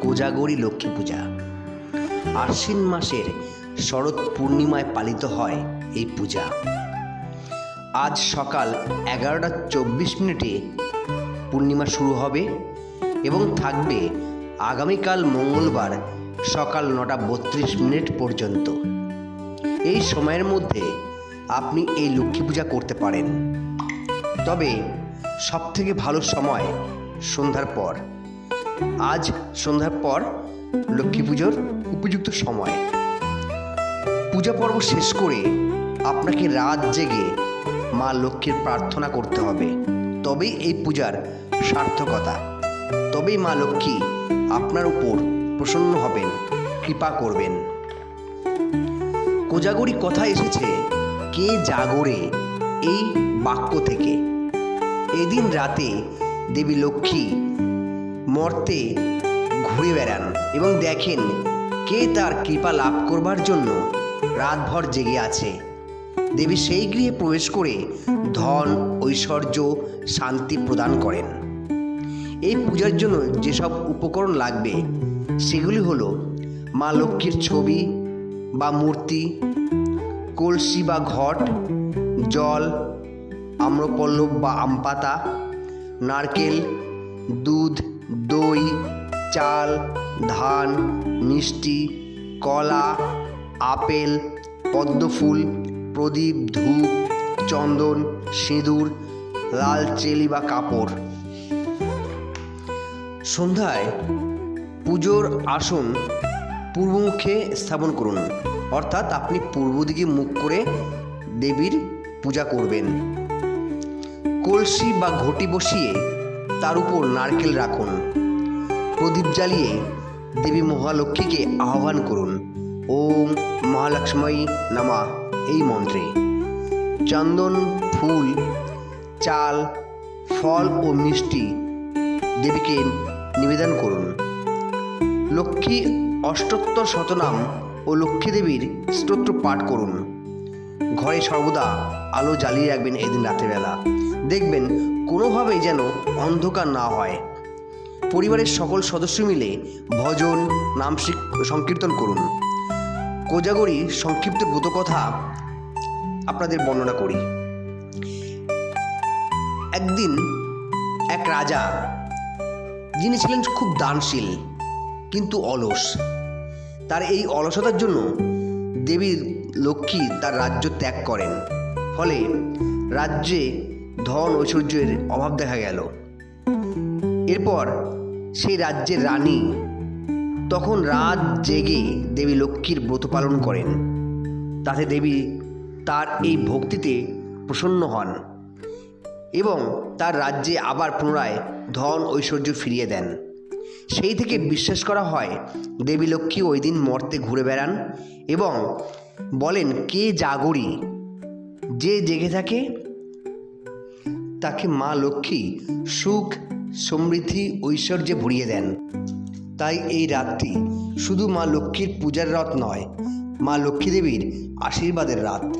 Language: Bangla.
কোজাগরী লক্ষ্মী পূজা। আশ্বিন মাসের শরৎ পূর্ণিমায় পালিত হয় এই পূজা। আজ সকাল এগারোটা চব্বিশ মিনিটে পূর্ণিমা শুরু হবে এবং থাকবে আগামীকাল মঙ্গলবার সকাল নটা বত্রিশ মিনিট পর্যন্ত। এই সময়ের মধ্যে আপনি এই লক্ষ্মী পূজা করতে পারেন। তবে সবথেকে ভালো সময় সন্ধ্যার পর। আজ সন্ধ্যার পর লক্ষ্মী পুজোর উপযুক্ত সময়। পূজা পর্ব শেষ করে আপনাকে রাত জেগে মা লক্ষ্মীর প্রার্থনা করতে হবে। তবেই এই পূজার সার্থকতা, তবেই মা লক্ষ্মী আপনার উপর প্রসন্ন হবেন, কৃপা করবেন। কোজাগরি কথা এসেছে, কে জাগরে এই বাক্য থেকে? এদিন রাতে দেবী লক্ষ্মী মর্তে ঘুরে বেড়ান এবং দেখেন কে তার কৃপা লাভ করবার জন্য রাতভর জেগে আছে। দেবী সেই গৃহে প্রবেশ করে ধন, ঐশ্বর্য, শান্তি প্রদান করেন। এই পূজার জন্য যেসব উপকরণ লাগবে, সেগুলি হলো মা লক্ষ্মীর ছবি বা মূর্তি, কলসি বা ঘট, জল, আম্রপল্লব বা আমপাতা, নারকেল, দুধ চাল, ধান, মিষ্টি, কলা, আপেল, পদ্মফুল, প্রদীপ, ধূপ, চন্দন, সিঁদুর, লাল চেলি বা কাপড়। সন্ধ্যায় পুজোর আসন পূর্বমুখে স্থাপন করুন। অর্থাৎ আপনি পূর্ব দিকে মুখ করে দেবীর পূজা করবেন। কলসি বা ঘটি বসিয়ে তার উপর নারকেল রাখুন। প্রদীপ জ্বালিয়ে দেবী মহালক্ষ্মীকে আহ্বান করুন। ওম মহালক্ষ্মী নামা। এই মন্ত্রে চন্দন, ফুল, চাল, ফল ও মিষ্টি দেবীকে নিবেদন করুন। লক্ষ্মী অষ্টোত্তর শতনাম ও লক্ষ্মী দেবীর স্তোত্র পাঠ করুন। ঘরে সর্বদা আলো জ্বালিয়ে রাখবেন এদিন রাত্রেবেলা। দেখবেন কোনোভাবেই যেন অন্ধকার না হয়। পরিবারের সকল সদস্য মিলে ভজন, নাম সংকীর্তন করুন। কোজাগরি সংক্ষিপ্ত ব্রতকথা আপনাদের বর্ণনা করি। একদিন এক রাজা, যিনি ছিলেন খুব দানশীল, কিন্তু অলস, তার এই অলসতার জন্য দেবী লক্ষ্মী তার রাজ্য ত্যাগ করেন। ফলে রাজ্যে ধন ঐশ্বর্যের অভাব দেখা গেল। এরপর সেই রাজ্যের রানী তখন রাত জেগে দেবী লক্ষ্মীর ব্রত পালন করেন। তাতে দেবী তার এই ভক্তিতে প্রসন্ন হন এবং তার রাজ্যে আবার পুনরায় ধন ঐশ্বর্য ফিরিয়ে দেন। সেই থেকে বিশ্বাস করা হয়, দেবী লক্ষ্মী ওই দিন মর্তে ঘুরে বেড়ান এবং বলেন, কে জাগরি? যে জেগে থাকে, তাকে মা লক্ষ্মী সুখ সমৃদ্ধি ঐশ্বর্যে ভরিয়ে দেন। তাই এই রাতটি শুধু মা লক্ষ্মীর পূজার রাত নয়, মা লক্ষ্মী দেবীর আশীর্বাদের রাত।